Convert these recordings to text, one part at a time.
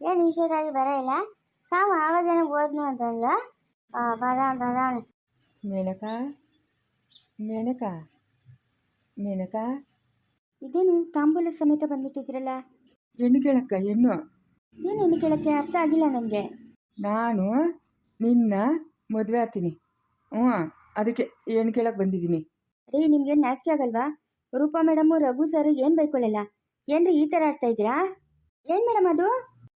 ಏನು ಆಗಿ ಬರ ಇಲ್ಲ? ಕಾಮ ಆವಾಗೇನೋ ಓದ್ನು ಅಂತಂದ ಬದಾವಣೆ ಬದಾವಣ ಮೇನಕ? ಮೇನಕ? ಮೇನಕ? ಇದೇನು ತಾಂಬೂಲ ಸಮೇತ ಬಂದ್ಬಿಟ್ಟಿದ್ರಲ್ಲ? ಹೆಣ್ಣು ಕೇಳಕ್ಕ ಹೆಣ್ಣು. ಏನೇನು ಕೇಳಕ್ಕೆ ಅರ್ಥ ಆಗಿಲ್ಲ ನನಗೆ ನಾನು ನಿನ್ನ ಮದುವೆ ಆಗ್ತೀನಿ. ಹ್ಞೂ ಅದಕ್ಕೆ ಹೆಣ್ಣು ಕೇಳಕ್ಕೆ ಬಂದಿದ್ದೀನಿ. ರೀ ನಿಮ್ಗೆ ನಾಚಿಕೆ ಆಗಲ್ವಾ? ರೂಪಾ ಮೇಡಮು ರಘು ಸರ್ ಏನು ಬೈಕೊಳ್ಳಲ್ಲ? ಏನ್ರಿ ಈ ಥರ ಆಡ್ತಾ ಇದ್ದೀರಾ? ಏನು ಮೇಡಮ್ ಅದು?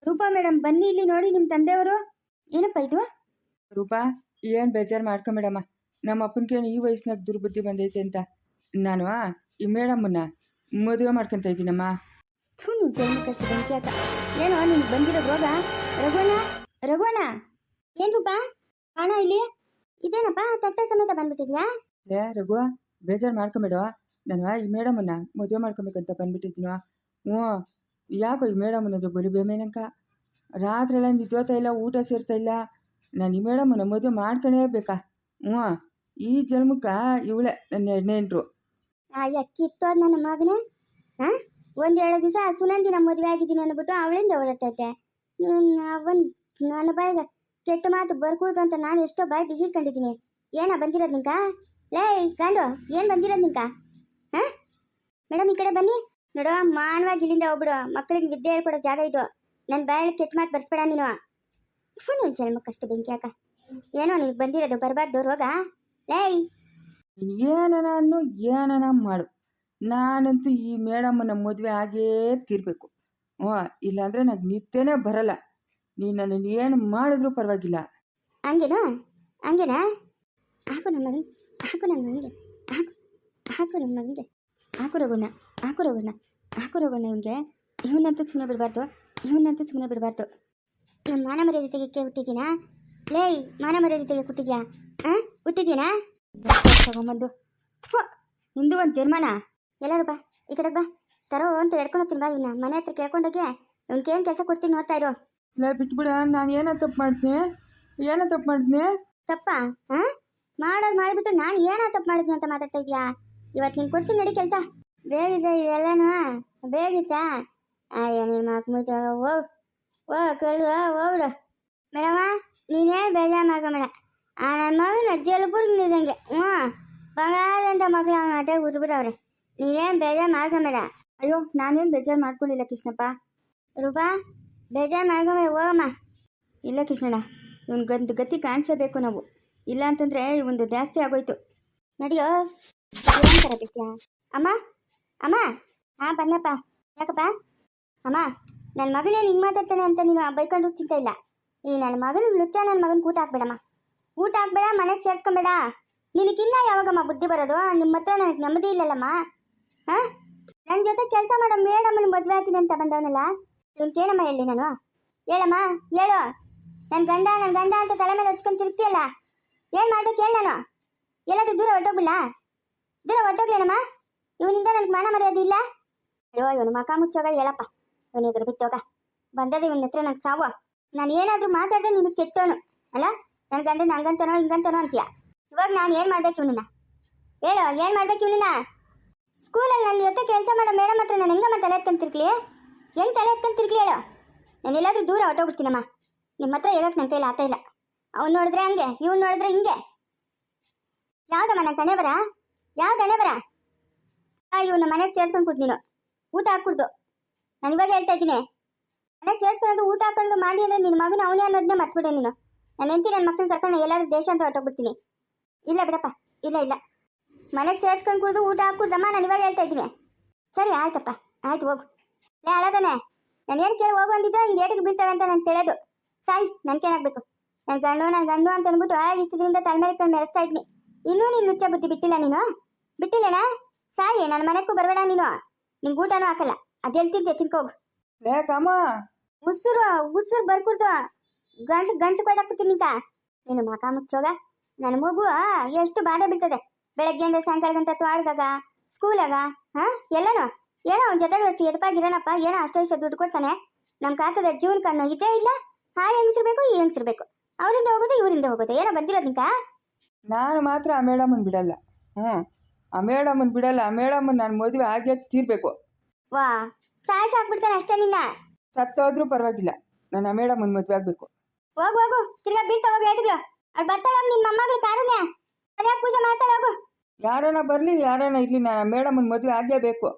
ರೂಪಾ ಮೇಡಮ್ ಬನ್ನಿ ಇಲ್ಲಿ ನೋಡಿ ನಿಮ್ಮ ತಂದೆಯವರು. ಏನಪ್ಪ ಇದು? ರೂಪಾ ಏನು ಬೇಜಾರು ಮಾಡ್ಕೊಂಬೇಡಮ್ಮ ನಮ್ಮ ಅಪ್ಪನಿಗೆ ಈ ವಯಸ್ಸಿನಾಗ ದುರ್ಬುದ್ಧಿ ಬಂದೈತೆ ಅಂತ. ನಾನು ಈ ಮೇಡಮ್ಮನ್ನ ಮದುವೆ ಮಾಡ್ಕೊತ ಇದ್ದೀನಮ್ಮ. ಥೂ ನೀನು ಜನ್ಮಕ್ಕಷ್ಟು ಬೆಂಕಿ ಹಾಕ ಏನೋ ನಿನ್ಗೆ ಬಂದಿರೋ ರೋಗ? ರಘುವಣ ರಘುವಣ ಏನು ರೂಪಾ? ಕಾಣ ಇಲ್ಲಿ. ಇದೇನಪ್ಪ ತಟ್ಟೆ ಸಮೇತ ಬಂದ್ಬಿಟ್ಟಿದ್ಯಾ? ಏ ರಘು ಬೇಜಾರು ಮಾಡ್ಕೊಂಬೇಡ ನಾನು ಈ ಮೇಡಮನ್ನ ಮದುವೆ ಮಾಡ್ಕೊಬೇಕಂತ ಬಂದ್ಬಿಟ್ಟಿದ್ದೀನೋ. ಹ್ಞೂ ಯಾಕೋ ಈ ಮೇಡಮನ್ನದು ಬರೀ ಬೇಮೇನಂಕ ರಾತ್ರೆಲ್ಲ ನಿದ್ದೋತಾ ಇಲ್ಲ, ಊಟ ಸೇರ್ತಾ ಇಲ್ಲ. ನಾನು ಈ ಮೇಡಮನ್ನ ಮದುವೆ ಮಾಡ್ಕೊಳೇಬೇಕಾ ಹ್ಞೂ. ಈ ಜನ್ಮಕ್ಕೆ ಇವಳೆ ನನ್ನ ನೆಂಟರು ಅಯ್ಯ, ಕಿತ್ತೋದ್ ನನ್ನ ಮಗನೇ? ಹಾ? ಒಂದ್ ಎರಡು ದಿವಸ ಸುನಂದಿನ ಮದುವೆ ಆಗಿದ್ದೀನಿ ಅಂದ್ಬಿಟ್ಟು ಅವಳಿಂದ ಹೊರಟೈತೆ. ಅವನ್ ನನ್ನ ಬಾಯಿಗೆ ಕೆಟ್ಟ ಮಾತು ಬರ್ಕೂಡ್ದು ಅಂತ ನಾನು ಎಷ್ಟೋ ಬಾಯಿ ಬಿಗಿಕೊಂಡಿದ್ದೀನಿ ಏನ, ಬಂದಿರೋದು ನಿಂಕ? ಲೇ ಕಂಡು, ಏನ್ ಬಂದಿರೋದು ನಿಂಕ? ಹಾ? ಮೇಡಮ್, ಈ ಕಡೆ ಬನ್ನಿ. ನೋಡು ಮಾನವಾಗಿ ಇಲ್ಲಿಂದ ಹೋಗ್ಬಿಡು. ಮಕ್ಕಳಿಗೆ ವಿದ್ಯೆ ಹೇಳ್ಕೊಡೋ ಜಾಗ ಇದು. ನನ್ನ ಬಾಯಲ್ಲಿ ಕೆಟ್ಟ ಮಾತು ಬರ್ಸ್ಬೇಡ ನೀನು. ಫೋನ್ ಒಂದು ಜನ್ಮಕ್ಕಷ್ಟು ಬೆಂಕಿ ಹಾಕ. ಏನೋ ನಿನಗೆ ಬಂದಿರೋದು ಬರಬಾರ್ದು ರೋಗ? ಲೇಯ್ ಏನನ ಅನ್ನು ಏನನ ಮಾಡು. ನಾನಂತೂ ಈ ಮೇಡಮ್ಮನ ಮದುವೆ ಆಗೇ ತೀರ್ಬೇಕು. ಹ್ಞೂ ಇಲ್ಲಾಂದ್ರೆ ನನಗೆ ನಿತ್ಯನೇ ಬರಲ್ಲ. ನೀನು ನನ್ನ ಏನು ಮಾಡಿದ್ರೂ ಪರವಾಗಿಲ್ಲ. ಹಂಗೇನಾ? ಹಂಗೇನಾ? ಹಾಕು ನನ್ನ ಮಗನ್ ಹಾಕು ನನ್ನ ಮಗನಿಗೆ ಹಾಕು ಹಾಕು ನನ್ನ ಮಗನಿಗೆ. ಹಾಕು ರಘುನ. ಹಾಕು ರಘುನ ಹಾಕು ರಘುನ ಇವನಿಗೆ. ಇವನಂತೂ ಸುಮ್ಮನೆ ಬಿಡಬಾರ್ದು ಇವನಂತೂ ಸುಮ್ಮನೆ ಬಿಡಬಾರ್ದು. ನಮ್ಮ ಮಾನ ಮರ್ಯಾದೆ ತೆಗಿಕ್ಕೆ ಹುಟ್ಟಿದ್ದೀನಾ? ಲೇಯ್ ಮಾನ ಮರ್ಯಾದೆ ತೆಗೆ ಹುಟ್ಟಿದ್ಯಾ? ಹಾಂ ಹುಟ್ಟಿದ್ಯನಾ ತಗೊಂಬಂದು. ನಿಂದು ಒಂದು ಜರ್ಮನ. ಎಲ್ಲರೂ ಬಾ ಈ ಕಡೆ ಬಾ. ತರೋ ಅಂತ ಹೇಳ್ಕೊಂಡು ಹೋಗ್ತೀನಿ ಬಾ ಇವನ್ನ ಮನೆ ಹತ್ರ ಕೇಳ್ಕೊಂಡೋಗಿ ಇವ್ನಿಗೆ ಏನು ಕೆಲಸ ಕೊಡ್ತೀನಿ ನೋಡ್ತಾ ಇರೋ. ಇಲ್ಲ ಬಿಟ್ಬಿಡ ನಾನು ಏನೋ ತಪ್ಪು ಮಾಡ್ತೀನಿ ಏನೋ ತಪ್ಪು ಮಾಡ್ತೀನಿ ತಪ್ಪ? ಹಾಂ ಮಾಡೋದು ಮಾಡಿಬಿಟ್ಟು ನಾನು ಏನೋ ತಪ್ಪು ಮಾಡಿದ್ನಿ ಅಂತ ಮಾತಾಡ್ತಾ ಇದೆಯಾ? ಇವತ್ತು ನೀನು ಕೊಡ್ತೀನಿ ನಡಿ ಕೆಲಸ. ಬೇಗಿದ್ದ ಇದೆಲ್ಲನೂ ಬೇಗಿತ್ತಾ ಅಯ್ಯ ನಿನ್ನ ಮಕ್ ಮುಚ್ಚ, ಹೋಗ್ ಓ ಕಳ್ಳು ಹೋಗ್ಬಿಡು ಮೇಡಮ ನೀನೇನು ಬೇಜಾರು ಮೇಡ ಆ ನನ್ನ ಮಗನ ಜಲಪುರ್ಗ್ ನಿದಂಗೆ ಹ್ಞೂ. ಬಂಗಾರ ಅಂತ ಮಕ್ಳು ಅವನ ಹೊಟ್ಟೆಗೆ ಉಟ್ಬಿಟ್ಟವ್ರೆ ನೀನೇನು ಬೇಜಾರು ಮಾಡ್ಕೊಂಬೇಡ ಅಯ್ಯೋ ನಾನೇನು ಬೇಜಾರು ಮಾಡ್ಕೊಂಡಿಲ್ಲ ಕೃಷ್ಣಪ್ಪ. ರೂಪಾ, ಬೇಜಾರು ಮಾಡ್ಕೊಂಬೇಡ ಹೋಗಮ್ಮ. ಇಲ್ಲ ಕೃಷ್ಣಣ್ಣ ಇವನ್ ಗಂದು ಗತಿ ಕಾಣಿಸಬೇಕು ನಾವು. ಇಲ್ಲ ಅಂತಂದ್ರೆ ಇವಂದು ಜಾಸ್ತಿ ಆಗೋಯ್ತು. ನಡಿಯೋ. ಅಮ್ಮ ಅಮ್ಮ, ಹಾ ಬನ್ನಪ್ಪ ಯಾಕಪ್ಪ? ಅಮ್ಮ ನನ್ನ ಮಗನೇ ಹಿಂಗೆ ಮಾತಾಡ್ತಾನೆ ಅಂತ ನೀನು ಬೈಕೊಂಡು ಚಿಂತ ಇಲ್ಲ? ಈ ನನ್ನ ಮಗನ ಲುಚ್ಚ ನನ್ನ ಮಗನ ಊಟ ಹಾಕ್ಬೇಡಮ್ಮ. ಊಟ ಹಾಕ್ಬೇಡ, ಮನೆಗೆ ಸೇರ್ಸ್ಕೊಂಬೇಡ. ನಿನಗಿನ್ನ ಯಾವಾಗಮ್ಮ ಬುದ್ಧಿ ಬರೋದು? ನಿಮ್ಮ ಹತ್ರ ನನಗೆ ನೆಮ್ಮದಿ ಇಲ್ಲಲ್ಲಮ್ಮ? ಹಾ? ನನ್ನ ಜೊತೆ ಕೆಲಸ ಮಾಡೋ ಮೇಡಮ್ಮನ ಮದುವೆ ಆಗ್ತೀನಿ ಅಂತ ಬಂದವನಲ್ಲ? ಏನಮ್ಮ ಹೇಳಿ ನಾನು. ಹೇಳಮ್ಮ, ಹೇಳು. ನನ್ನ ಗಂಡ ನನ್ನ ಗಂಡ ಅಂತ ತಲೆ ಮೇಲೆ ಹಚ್ಕೊಂಡು ತಿರುಗ್ತೀಯಲ್ಲ? ಏನು ಮಾಡ್ಬೇಕು ಹೇಳಿ ನಾನು. ಎಲ್ಲಾದ್ರೂ ದೂರ ಹೊಟ್ಟೋಗ್ಬಿಲ್ಲ ದೂರ ಹೊಟ್ಟೋಗ್ಲೇನಮ್ಮ ಇವನಿಂದ ನನಗೆ ಮಾನ ಮರ್ಯಾದೆ ಇಲ್ಲ? ಅಯ್ಯೋ, ಇವನು ಮಕ ಮುಚ್ಚೋಗ ಹೇಳಪ್ಪ. ಇವನು ಎದುರು ಬಿತ್ತೋಗ ಬಂದದ ಇವನ ಹತ್ರ ನಂಗೆ ಸಾವು. ನಾನು ಏನಾದರೂ ಮಾತಾಡಿದ್ರೆ ನೀನು ಕೆಟ್ಟೋನು, ಅಲ್ಲ? ನನ್ನ ಗಂಡ ನಂಗಂತನೋ ಹಿಂಗಂತನೋ ಅಂತೀಯ? ಇವಾಗ ನಾನು ಏನು ಮಾಡ್ಬೇಕು ಇವನನ್ನ? ಹೇಳು, ಏನು ಮಾಡ್ಬೇಕು ಇವನನ್ನ? ಸ್ಕೂಲಲ್ಲಿ ನನ್ನ ಜೊತೆ ಕೆಲಸ ಮಾಡೋ ಮೇಡಮ್ ಹತ್ರ ನಾನು ಹೆಂಗಮ್ಮ ತಲೆ ಎತ್ಕೊಂಡು ತಿರ್ಗ್ಲಿ ಹೆಂಗೆ ತಲೆ ಎತ್ಕೊಂಡು ತಿರ್ಗ್ಲಿ ಹೇಳು. ನಾನು ಎಲ್ಲಾದರೂ ದೂರ ಹೊಟ್ಟೋಗ್ಬಿಡ್ತೀನಮ್ಮ ನಿಮ್ಮ ಹತ್ರ ಹೇಳಕ್ ನನ್ನ ಕೈಲಿ ಆತ ಇಲ್ಲ. ಅವ್ನು ನೋಡಿದ್ರೆ ಹಂಗೆ, ಇವ್ನು ನೋಡಿದ್ರೆ ಹಿಂಗೆ. ಯಾವ್ದಮ್ಮ ನನ್ನ ಕಣೆ ಬರ? ಯಾವ್ದು ಕಣೆ ಬರ? ಇವನ್ನ ಮನೆಗೆ ಸೇರ್ಸ್ಕೊಂಡ್ಬಿಟ್ಟು ನೀನು. ಊಟ ಹಾಕ್ಬಿಡ್ದು. ನಾನು ಇವಾಗ ಹೇಳ್ತಾ ಇದ್ದೀನಿ. ಮನೆಗೆ ಸೇರ್ಸ್ಕೊಳ್ಳೋದು ಊಟ ಹಾಕೊಂಡು ಮಾಡಿ ಅಂದ್ರೆ ನಿನ್ನ ಮಗನ ಅವನೇ ಅನ್ನೋದನ್ನೇ ಮರ್ತ್ಬಿಡೆ ನೀನು. ನಾನು ಎಂತಿ ನನ್ನ ಮಕ್ಕಳು ಕರ್ಕೊಂಡು ಎಲ್ಲಾದ್ರೂ ದೇಶ ಅಂತ ಹೊರಟೋಗ್ಬಿಡ್ತೀನಿ. ಇಲ್ಲ ಬಿಡಪ್ಪ, ಇಲ್ಲ ಇಲ್ಲ. ಮನೆಗೆ ಸೇರ್ಸ್ಕೊಂಡು ಕುಡ್ದು ಊಟ ಹಾಕ್ಬಿಡ್ದಮ್ಮ, ನಾನು ಇವಾಗ ಹೇಳ್ತಾ ಇದ್ದೀನಿ. ಸರಿ, ಆಯ್ತಪ್ಪ, ಆಯ್ತು, ಹೋಗು. ಲೇ ಅಳದಾನೆ ನಾನು ಏನು ಕೇಳಿ ಹೋಗು ಅಂದಿದ್ದೆ ಹಿಂಗೆ ಏಟಿಗೆ ಬೀಳ್ತಾವೆ ಅಂತ ನಾನು ತಿಳಿಯೋದು ಸಾಯ್ ನನ್ಗೇನಾಗಬೇಕು ನನ್ನ ಗಂಡು ನನ್ನ ಗಂಡು ಅಂತ ಅಂದ್ಬಿಟ್ಟು, ಆ, ಇಷ್ಟು ದಿನದಿಂದ ತಲೆ ಮೇಲೆ ಇಟ್ಕೊಂಡು ಮೆರೆಸ್ತಾ ಇದ್ನಿ. ಇನ್ನೂ ನೀನು ನುಚ್ಚ ಬುದ್ಧಿ ಬಿಟ್ಟಿಲ್ಲ ನೀನು? ಬಿಟ್ಟಿಲ್ಲಣ್ಣ ಸಾಯಿ ನನ್ನ ಮನೆಗೂ ಬರಬೇಡ ನೀನು. ನಿಂಗೆ ಊಟನೂ ಹಾಕಲ್ಲ. ಅದೆಲ್ತಿದ್ದೆ ತಿನ್ಕೋಗು. ಲೇ ಕಮ್ಮ ಉಸುರು ಉಸುರು ಬರ್ಕೊಡ್ತು ಗಂಟು ಗಂಟು ಕೊಯ್ದಾಕ್ಬಿಡ್ತೀನಿ ನಿಂತ. ನೀನು ಮಕ ಮುಚ್ಚೋಗ? ನನ್ನ ಮಗು ಎಷ್ಟು ಬಾಧೆ ಬೀಳ್ತದೆ. ಬೆಳಗ್ಗೆಯಿಂದ ಸಾಯಂಕಾಲ ಗಂಟೆ ಆಡ್ದಾಗ ಸ್ಕೂಲಾಗ ಹಾ ಎಲ್ಲನೂ? ಏನೋ ಅವ್ನ ಜೊತೆಗೆ ಅಷ್ಟು ಎದಪಾಗಿರೋಣಪ್ಪ ಏನೋ ಅಷ್ಟೇ ಇಷ್ಟ ದುಡ್ಡು ಕೊಡ್ತಾನೆ. ನಮ್ಮ ಕಾತದ ಜೀವನ ಕಣ್ಣು ಇದೇ ಇಲ್ಲ. ಆ ಹೆಂಗಸಿರ್ಬೇಕು ಈ ಹೆಂಗಸಿರ್ಬೇಕು. ಅವರಿಂದ ಹೋಗೋದು ಇವರಿಂದ ಹೋಗೋದು. ಏನೋ ಬಂದಿರೋದು ನಾನು ಮಾತ್ರ ಆ ಮೇಡಮ್ ಬಿಡಲ್ಲ. ಹ್ಞೂ ಆ ಮೇಡಮ್ಮನ್ ಬಿಡಲ್ಲ ಆ ಮೇಡಮ್ಮನ್ ನಾನು ಮದುವೆ ಆಗೇ ತೀರ್ಬೇಕು. ವಾ ಅಷ್ಟೇ ನಿನ್ನ? ಸತ್ತೋದ್ರೂ ಪರವಾಗಿಲ್ಲ ನನ್ನ ಮೇಡಮನ್ ಮದುವೆ ಆಗಬೇಕು. ಹೋಗು ಹೋಗು ತಿರ್ಗಾ ಬೀಸ ಹೋಗು ಏಟ್ಗಳು. ಅವ್ಳು ಬರ್ತಾಳ ನಿನ್ನ ಮೊಮ್ಮಗಳು ಕಾರುಣ್ಯ ಸರಿಯಾಗಿ ಪೂಜೆ ಮಾಡ್ತಾಳೆ ಹೋಗು. ಯಾರನ್ನ ಬರಲಿ ಯಾರನ್ನ ಇರಲಿ ನಾನು ಮೇಡಮನ್ ಮದುವೆ ಆಗಲೇಬೇಕು.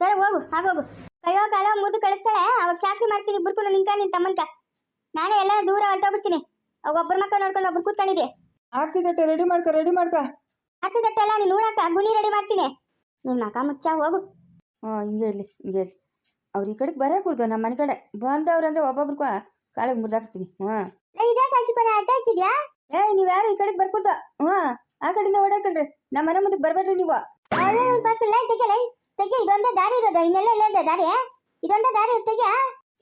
ಸರಿ ಹೋಗು ಹಾಗೋಗು ಕೈಯೋ ಕಾಲೋ ಮುದ್ದು ಕಳಿಸ್ತಾಳೆ ಅವಾಗ ಚಾಕ್ರಿ ಮಾಡ್ತೀನಿ ಇಬ್ಬರು ನಿಂಕ ನಿನ್ ತಮ್ಮಂತ ನಾನೇ ಎಲ್ಲ ದೂರ ಹೊರಟೋಗ್ಬಿಡ್ತೀನಿ. ಅವಾಗ ಒಬ್ಬರ ಮಕ್ಕ ನೋಡ್ಕೊಂಡು ಒಬ್ರು ಕೂತ್ಕೊಂಡಿರಿ ಆರ್ತಿ ತಟ್ಟೆ ರೆಡಿ ಮಾಡ್ಕೊ ರೆಡಿ ಮಾಡ್ಕೊ. ಹತ್ತಿದಟ್ಟೆಲ್ಲ ನೀನು ನೋಡಕ್ಕ ಗುಣಿ ರೆಡಿ ಮಾಡ್ತೀನಿ. ನಿನ್ನ ಮಕ ಮುಚ್ಚ ಹೋಗು. ಹಾಂ ಹಿಂಗೆ ಇರಲಿ ಹಿಂಗೆ ಇರಲಿ. ಅವ್ರು ಈ ಕಡೆಗೆ ಬರೇ ಕುಡ್ದು ನಮ್ಮ ಮನೆ ಕಡೆ. ಬಂದವ್ರಂದ್ರೆ ಒಬ್ಬೊಬ್ರಿಗೂ ಕಾಲಿಗೆ ಮುರಿದಾಕ್ತೀನಿ ಹಾಂ ಇದೇ ಕಾಶಿಪುರ ಅಡ್ಡ ಇಟ್ಟಿದ್ಯಾ ಏಯ್ ನೀವು ಯಾರು ಈ ಕಡೆಗೆ ಬರ್ಕೊಡ್ದ ಹಾಂ ಆ ಕಡೆಯಿಂದ ಓಡಾಡ್ಕೊಳ್ರಿ ನಮ್ಮ ಮನೆ ಮುಂದಕ್ಕೆ ಬರಬೇಡ್ರಿ ನೀವು. ಅದೇ ಒಂದು ಪಾಸ್ ಲೈ ತೆಗೆ ಲೈ ತೆಗೆ ಇದೊಂದೇ ದಾರಿ ಇರೋದು. ಇನ್ನೆಲ್ಲ ಇಲ್ಲ ದಾರಿ? ಇದೊಂದೇ ದಾರಿ ತೆಗೆ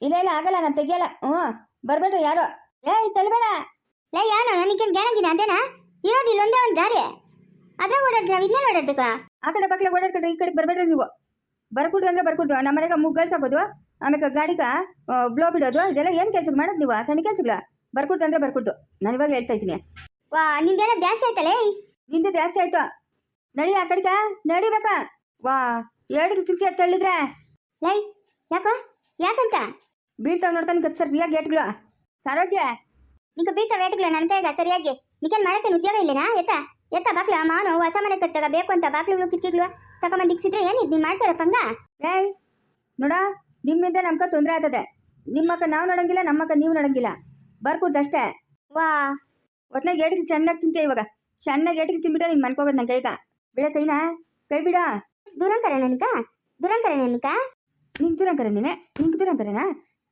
ಇಲ್ಲ ಇಲ್ಲ ಆಗಲ್ಲ ನಾನು ತೆಗಿಯಲ್ಲ. ಹ್ಞೂ ಬರಬೇಡ್ರಿ ಯಾರು. ಏಯ್ ತಳ್ಬೇಡ. ಲೈ ಯಾನು ನನಗೆ ಜ್ಞಾನಗಿನ ಅದೇನಾ? ಇರೋದು ಇಲ್ಲೊಂದೇ ಒಂದು ದಾರಿ. ಅದ್ರಾಗ ಓಡಾಡ್ತೀವಿ ನಾವು ಇನ್ನೇನು ಓಡಾಡ್ಬೇಕಾ? ಆ ಕಡೆ ಬಾಕ್ಲೆ ಓಡಾಡ್ಕೊಂಡ್ರೆ ಈ ಕಡೆ ಬರಬೇಡ್ರಿ ನೀವು. ಬರ್ಕೊಡ್ದು ಅಂದ್ರೆ ಬರ್ಕೊಡ್ದು. ನಮ್ಮ ಮನೆಗೆ ಮುಗ್ಗಳ್ಸಾಕೋದು ಆಮೇಲೆ ಗಾಡಿಗ ಬ್ಲೋ ಬಿಡೋದು ಇದೆಲ್ಲ ಏನು ಕೆಲಸ ಮಾಡೋದು ನೀವು? ಸಣ್ಣ ಕೆಲಸಗಳ? ಬರ್ಕೊಡ್ದು ಅಂದ್ರೆ ಬರ್ಕೊಡ್ದು. ನಾನು ಇವಾಗ ಹೇಳ್ತಾ ಇದ್ದೀನಿ. ವಾ ನಿಂದೇನೋ ಜಾಸ್ತಿ ಆಯ್ತಲೇ? ನಿಂದೆ ಜಾಸ್ತಿ ಆಯ್ತು. ನಡಿ ಆ ಕಡೆಗ ನಡಿಬೇಕಾ. ವಾ ಎರಡು ತಿಂತಿ ತಳ್ಳಿದ್ರೆ. ಲೈ ಯಾಕೋ? ಯಾಕಂತ? ಬೀಳ್ತಾವ್ ನೋಡ್ತಾನೆ ಸರ್ ಸರಿಯಾಗಿ ಗೇಟ್ಗಳು. ಸರೋಜ. ನಿಂಗೆ ಬೀಳ್ತಾವ ಏಟ್ಗಳು ನನ್ನ ಕೈಗ ಸರಿಯಾಗಿ. ನಿಕೇನ್ ಮಾಡತ್ತೇನೆ ಉದ್ಯೋಗ ಇಲ್ಲೇನಾ? ಎತ್ತ? ಎತ್ತ ಬಾಕ್ಲಾ? ಮಾವನು ಹೊಸ ಮನೆ ಕಟ್ಟಾಗ ಬೇಕು ಅಂತ ಬಾಕ್ಲುಗಳು ಕಿಟಕಿಗಳು ತಗೊಂಬಂದು ದಿಕ್ಸಿದ್ರೆ ಏನಿದ್ ನೀನ್ ಮಾಡ್ತಾರ ಪಂಗ? ಏಯ್ ನೋಡ ನಿಮ್ಮಿಂದ ನಮ್ಕ ತೊಂದರೆ ಆಗ್ತದೆ. ನಿಮ್ಮಕ್ಕ ನಾವು ನೋಡಂಗಿಲ್ಲ ನಮ್ಮಕ್ಕ ನೀವು ನೋಡಂಗಿಲ್ಲ. ಬರ್ಕೊಡ್ದು ಅಷ್ಟೇ. ವಾ. ಒಟ್ನಾಗ ಏಟಿಗೆ ಚೆನ್ನಾಗಿ ತಿಂತೆ ಇವಾಗ? ಚೆನ್ನಾಗಿ ಏಟಿಗೆ ತಿನ್ಬಿಟ್ರೆ ನಿಮ್ ಮನ್ಕೋಗೋದು ನಂಗೆ ಕೈಗ. ಬಿಡ ಕೈನಾ? ಕೈ ಬಿಡ? ದುರಂಕರ ನನಕ ದುರಂಕರ ನನಕ ನಿಂಗೆ ದೂರಂಕರ ನೀನೆ? ನಿಂಗೆ ದೂರಂಕರನಾ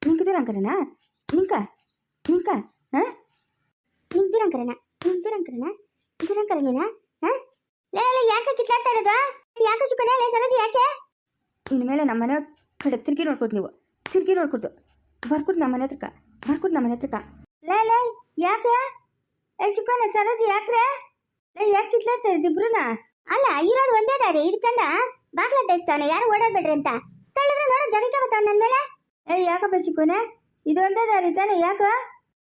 ನಿಂಗೆ ದೂರಂಕರನಾ ನಿಂಕ ನಿಂಕ ಹಾಂ? ನಿಂಕ ದುರಂಕರನ ನಿಂಕ ದುರಂಕರನ ನೀನ ಹಾ? ಲೇ ಲೇ, ಯಾಕೆ ಕಿತ್ಲಾಡ್ತಾ ಇರೋದು? ಯಾಕೆ ಸುಖನೇ ಲೇ ಸರೋಜಿ ಯಾಕೆ? ಇನ್ಮೇಲೆ ನಮ್ಮ ಮನೆ ಕಡೆ ತಿರ್ಗಿ ನೋಡ್ಕೊಟ್ಟು ನೀವು. ತಿರ್ಗಿ ನೋಡ್ಕೊಟ್ಟು ಬರ್ಕೊಟ್ಟು ನಮ್ಮ ಮನೆ ಹತ್ರಕ್ಕ. ಬರ್ಕೊಟ್ಟು ನಮ್ಮ ಮನೆ ಹತ್ರಕ್ಕ. ಲೇ ಲೇ ಯಾಕೆ? ಏ ಚಿಕ್ಕನ ಸರೋಜಿ ಯಾಕ್ರೆ? ಲೇ ಯಾಕೆ ಕಿತ್ಲಾಡ್ತಾ ಇರೋದು ಇಬ್ರುನ? ಅಲ್ಲ ಇರೋದು ಒಂದೇ ದಾರಿ ಇದಕ್ಕಂದ ಬಾಗ್ಲ ಇರ್ತಾನೆ ಯಾರು ಓಡಾಡ್ಬೇಡ್ರಿ ಅಂತ. ತಳ್ಳಿದ್ರೆ ನೋಡೋ ಜಗಳ ಬರ್ತಾವ ನನ್ನ ಮೇಲೆ. ಏ ಯಾಕಪ್ಪ ಚಿಕ್ಕನೆ ಇದೊಂದೇ ದಾರಿ ತಾನೆ ಯಾಕ?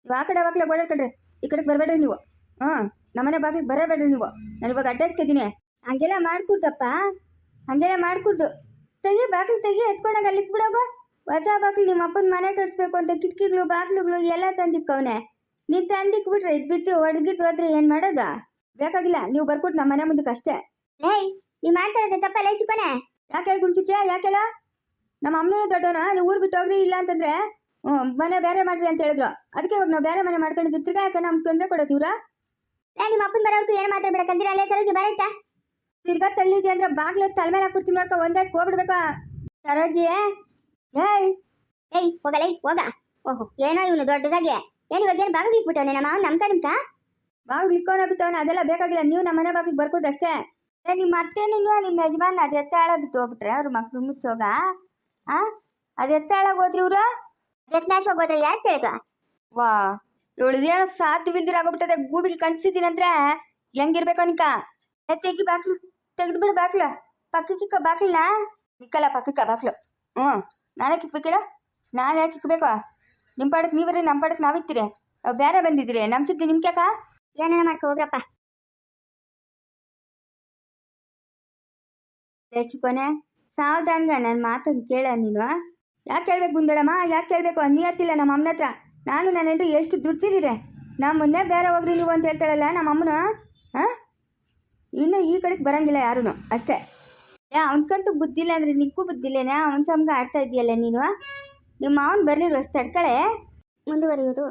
ನೀವು ಆ ಕಡೆ ಬಾಕ್ಲೆ ಓಡಾಡ್ಕೊಳ್ರಿ ಈ ಕಡೆಗೆ ಬರಬೇಡ್ರಿ ನೀವು. ಹಾಂ ನಮ್ಮನೆ ಬಾಗಿಲಿಗೆ ಬರಬೇಡ್ರಿ ನೀವು. ನಾನು ಇವಾಗ ಅಡ್ಡ ಇರ್ತಿದ್ದೀನಿ ಹಂಗೆಲ್ಲ ಮಾಡ್ಕೊಡ್ದಪ್ಪ. ಹಂಗೆಲ್ಲ ಮಾಡ್ಕೊಡ್ದು. ತೆಗಿ ಬಾಗಿಲು ತೆಗಿ ಎತ್ಕೊಂಡಾಗ ಅಲ್ಲಿಗೆ ಬಿಡೋಗು. ಹೊಸ ಬಾಗಿಲು ನಿಮ್ಮ ಅಪ್ಪನ ಮನೆ ಕಟ್ಸ್ಬೇಕು ಅಂತ ಕಿಟಕಿಗಳು ಬಾಗಿಲುಗಳು ಎಲ್ಲ ತಂದಿಕ್ಕವನೆ ನೀನು ತಂದಿಕ್ಬಿಟ್ರೆ ಇದು ಬಿತ್ತು ಹೊಡೆಗಿಟ್ಟು ಹೋದ್ರೆ ಏನು ಮಾಡೋದ? ಬೇಕಾಗಿಲ್ಲ ನೀವು ಬರ್ಕೊಟ್ಟು ನಮ್ಮ ಮನೆ ಮುಂದಕ್ಕೆ ಅಷ್ಟೇ. ಏಯ್ ನೀ ಮಾಡ್ತಾ ಇರೋದು ತಪ್ಪಲ್ಲ ಚಿಕ್ಕನೆ ಯಾಕೆ ಹೇಳಿ ಗುಂಚುಚ್ಚೆ ಯಾಕೆ ಹೇಳ? ನಮ್ಮ ಅಮ್ಮನೂ ದೊಡ್ಡವನ ನೀವು ಊರು ಬಿಟ್ಟು ಹೋಗ್ರಿ ಇಲ್ಲ ಅಂತಂದ್ರೆ ಮನೆ ಬೇರೆ ಮಾಡ್ರಿ ಅಂತ ಹೇಳಿದ್ರು. ಅದಕ್ಕೆ ಇವಾಗ ನಾವು ಬೇರೆ ಮನೆ ಮಾಡ್ಕೊಂಡಿದ್ದು ತಿರ್ಗಾ ಯಾಕೆ ನಮ್ಗೆ ತೊಂದರೆ ಕೊಡೋದು ಲೇ ನಿಮ್ಮ ಅಪ್ಪನ ಬರೋರ್ಗೂ ಏನು ಮಾತಾಡ್ಬೇಡ ಕಲ್ದಿರ ಅಲ್ಲೇ ಸರೋಜಿ ಬರೈತಾ ತಿರ್ಗಾ ತಳ್ಳಿದ್ಯ ಅಂದ್ರೆ ಬಾಗ್ಲು ತಲೆ ಮೇಲೆ ಹಾಕ್ಬಿಡ್ತೀನಿ ನೋಡ್ಕೊ ಒಂದಾಟ್ ಹೋಗ್ಬಿಡ್ಬೇಕಾ ಸರೋಜಿ. ಏಯ್. ಏಯ್ ಹೋಗಲೇ ಹೋಗ. ಓಹೋ ಏನೋ ಇವನು ದೊಡ್ಡದಾಗೆ. ಏನು ಇವಾಗ ಏನು ಬಾಗಿಲಿಗೆ ಬಿಟ್ಟವನೆ ನಮ್ಮ ಅವ್ನು ನಮ್ಕ ನಿಮ್ಕ ಬಾಗಿಲು ಇಕ್ಕೋನ ಬಿಟ್ಟವನ ಅದೆಲ್ಲ ಬೇಕಾಗಿಲ್ಲ ನೀವು ನಮ್ಮ ಮನೆ ಬಾಗಿಲಿಗೆ ಬರ್ಕೊದು ಅಷ್ಟೇ. ಏ ನಿಮ್ಮ ಅತ್ತೇನು ನಿಮ್ಮ ಯಜಮಾನ್ ಅದು ಎತ್ತಾಳ ಬಿತ್ತು ಹೋಗ್ಬಿಟ್ರೆ ಅವ್ರ ಮಕ್ಳು ಮುಚ್ಚೋಗ ಆ? ಅದು ಎತ್ತಾಳಾಗ ಹೋದ್ರಿ ಇವರು? ರತ್ನಾಶ್ ಹೋಗೋದ್ರೆ ಯಾರು ಕೇಳ್ದ ವಾ. ಇವಳದೇನೋ ಸಾಧ್ಯವಿಲ್ದಿರ ಆಗೋಗ್ಬಿಟ್ಟದೆ ಗೂಬಿಗೆ ಕಣ್ಸಿದ್ದೀನಂದ್ರೆ ಹೆಂಗಿರ್ಬೇಕು ನಿಕ ತೆಗಿ ಬಾಕ್ಲು ತೆಗೆದು ಬಿಡು ಬಾಕ್ಲು ಪಕ್ಕಕ್ಕಿಕ್ಕ ಬಾಕ್ಲನ ನಿಕ್ಕಲ್ಲ ಪಕ್ಕಕ್ಕ ಬಾಕ್ಲು. ಹ್ಞೂ ನಾನೇ ಕಿಕ್ಬೇಕಿಡ. ನಾನು ಯಾಕೆ ಕಿಕ್ಬೇಕು. ನಿಮ್ಮ ಪಾಡಕ್ಕೆ ನೀವರೇ ನಮ್ಮ ಪಾಡಕ್ಕೆ ನಾವಿತ್ತೀರಿ ನಾವು ಬೇರೆ ಬಂದಿದ್ದೀರಿ ನಮ್ಮ ಸುದ್ದಿ ನಿಮ್ಗೆ ಯಾಕ ಏನೇನ ಮಾಡ್ಕೊ ಹೋಗ್ರಪ್ಪ. ಚಿಕ್ಕೋನೆ ಸಾವ್ದಂಗ ನನ್ನ ಮಾತನ್ನು ಕೇಳ ನೀನು. ಯಾಕೆ ಹೇಳ್ಬೇಕು ಗುಂದಳಮ್ಮ? ಯಾಕೆ ಕೇಳಬೇಕು ನೀಯತ್ತಿಲ್ಲ ನಮ್ಮ ಅಮ್ಮನ ಹತ್ರ. ನಾನು ನನ್ನ ಹೆಂಡ್ರಿ ಎಷ್ಟು ದುಡ್ತಿದ್ದೀರಿ? ಮೊನ್ನೆ ಬೇರೆ ಹೋಗ್ರಿ ನೀವು ಅಂತ ಹೇಳ್ತಾಳಲ್ಲ ನಮ್ಮ ಅಮ್ಮನ? ಹಾಂ? ಇನ್ನು ಈ ಕಡೆಗೆ ಬರಂಗಿಲ್ಲ ಯಾರೂ ಅಷ್ಟೇ. ಅವನ್ಕಂತೂ ಬುದ್ಧಿಲ್ಲ ಅಂದರೆ ನಿಕ್ಕೂ ಬುದ್ಧಿಲ್ಲೇನೆ ಅವನ ಸಮಗ ಆಡ್ತಾ ಇದೆಯಲ್ಲ ನೀನು? ನಿಮ್ಮ ಮಾವನ ಬರಲಿರು ಅಷ್ಟು ತಡ್ಕಳೆ? ಮುಂದುವರಿಯುವುದು